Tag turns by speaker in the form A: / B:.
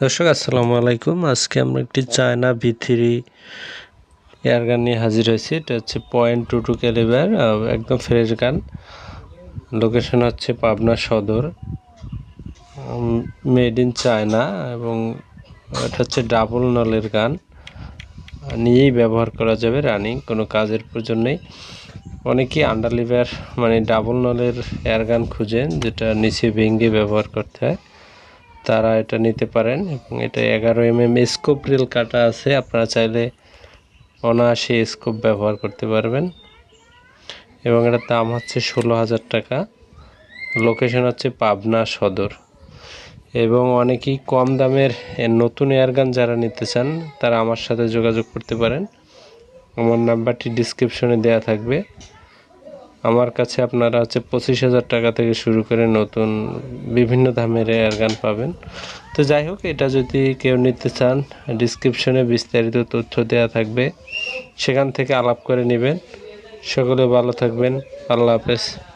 A: দর্শক, আসসালামু আলাইকুম। আজকে আমরা একটি চায়না ভি থ্রি এয়ারগান নিয়ে হাজির হয়েছি। এটা হচ্ছে পয়েন্ট টু টু ক্যালিবার একদম ফ্রেশ গান লোকেশন হচ্ছে পাবনা সদর মেড ইন চায়না এবং এটা হচ্ছে ডাবল নলের গান নিয়েই ব্যবহার করা যাবে রানিং কোনো কাজের প্রয়োজন নেই। অনেকেই আন্ডারলিভার মানে ডাবল নলের এয়ারগান খুঁজেন, যেটা নিচে ভেঙে ব্যবহার করতে হয়। তারা এটা নিতে পারেন এবং এটা এগারো এম এম স্কোপ রিল কাটা আছে। আপনারা চাইলে অনায়াসে স্কোপ ব্যবহার করতে পারবেন। এবং এটার দাম হচ্ছে ষোলো হাজার টাকা। লোকেশন হচ্ছে পাবনা সদর। এবং অনেকেই কম দামের নতুন এয়ারগান যারা নিতে চান, তারা আমার সাথে যোগাযোগ করতে পারেন। আমার নাম্বারটি ডিসক্রিপশনে দেওয়া থাকবে। আমার কাছে আপনারা হচ্ছে পঁচিশ হাজার টাকা থেকে শুরু করে নতুন বিভিন্ন দামের এয়ারগান পাবেন। তো যাই হোক, এটা যদি কেউ নিতে চান ডিসক্রিপশনে বিস্তারিত তথ্য দেওয়া থাকবে। সেখান থেকে আলাপ করে নেবেন। সকলে ভালো থাকবেন। আল্লাহ হাফেজ।